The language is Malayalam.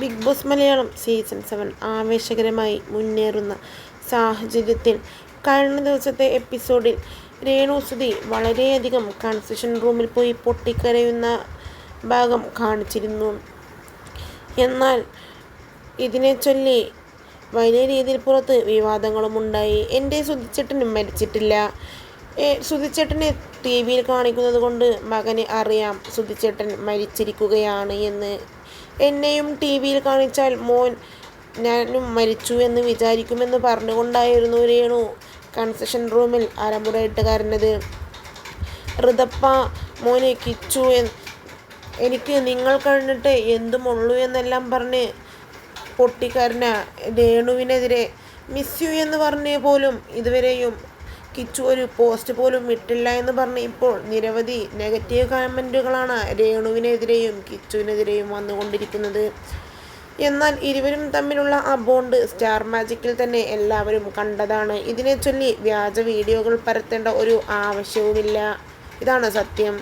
Bigg Boss Malayalam season seven ആവേശകരമായി മുന്നേറുന്ന സാഹചര്യത്തിൽ കഴിഞ്ഞ ദിവസത്തെ എപ്പിസോഡിൽ രേണു സുധി വളരെയധികം കൺസെഷൻ റൂമിൽ പോയി പൊട്ടിക്കരയുന്ന ഭാഗം കാണിച്ചിരുന്നു. എന്നാൽ ഇതിനെ ചൊല്ലി വലിയ രീതിയിൽ പുറത്ത് വിവാദങ്ങളും ഉണ്ടായി എന്റെ സുധിച്ചേട്ടനും മരിച്ചിട്ടില്ല. സുധിച്ചേട്ടനെ ടി വിയിൽ കാണിക്കുന്നത് കൊണ്ട് മകന് അറിയാം സുധിച്ചേട്ടൻ മരിച്ചിരിക്കുകയാണ് എന്ന്. എന്നെയും ടി വിയിൽ കാണിച്ചാൽ മോൻ ഞാനും മരിച്ചു എന്ന് വിചാരിക്കുമെന്ന് പറഞ്ഞുകൊണ്ടായിരുന്നു രേണു കൺസെഷൻ റൂമിൽ അരമുറയിട്ട് കരഞ്ഞത് ഋതപ്പ മോനെ കിച്ചു എനിക്ക് നിങ്ങൾ കഴിഞ്ഞിട്ട് എന്തുമുള്ളൂ എന്നെല്ലാം പറഞ്ഞ് പൊട്ടിക്കരഞ്ഞ രേണുവിനെതിരെ മിസ് യു എന്ന് പറഞ്ഞേ പോലും ഇതുവരെയും കിച്ചു ഒരു പോസ്റ്റ് പോലും ഇട്ടില്ല എന്ന് പറഞ്ഞ് ഇപ്പോൾ നിരവധി നെഗറ്റീവ് കമന്റുകളാണ് രേണുവിനെതിരെയും കിച്ചുവിനെതിരെയും വന്നുകൊണ്ടിരിക്കുന്നത്. എന്നാൽ ഇരുവരും തമ്മിലുള്ള ആ ബോണ്ട് സ്റ്റാർ മാജിക്കിൽ തന്നെ എല്ലാവരും കണ്ടതാണ്. ഇതിനെ ചൊല്ലി വ്യാജ വീഡിയോകൾ പരത്തേണ്ട ഒരു ആവശ്യവുമില്ല. ഇതാണ് സത്യം.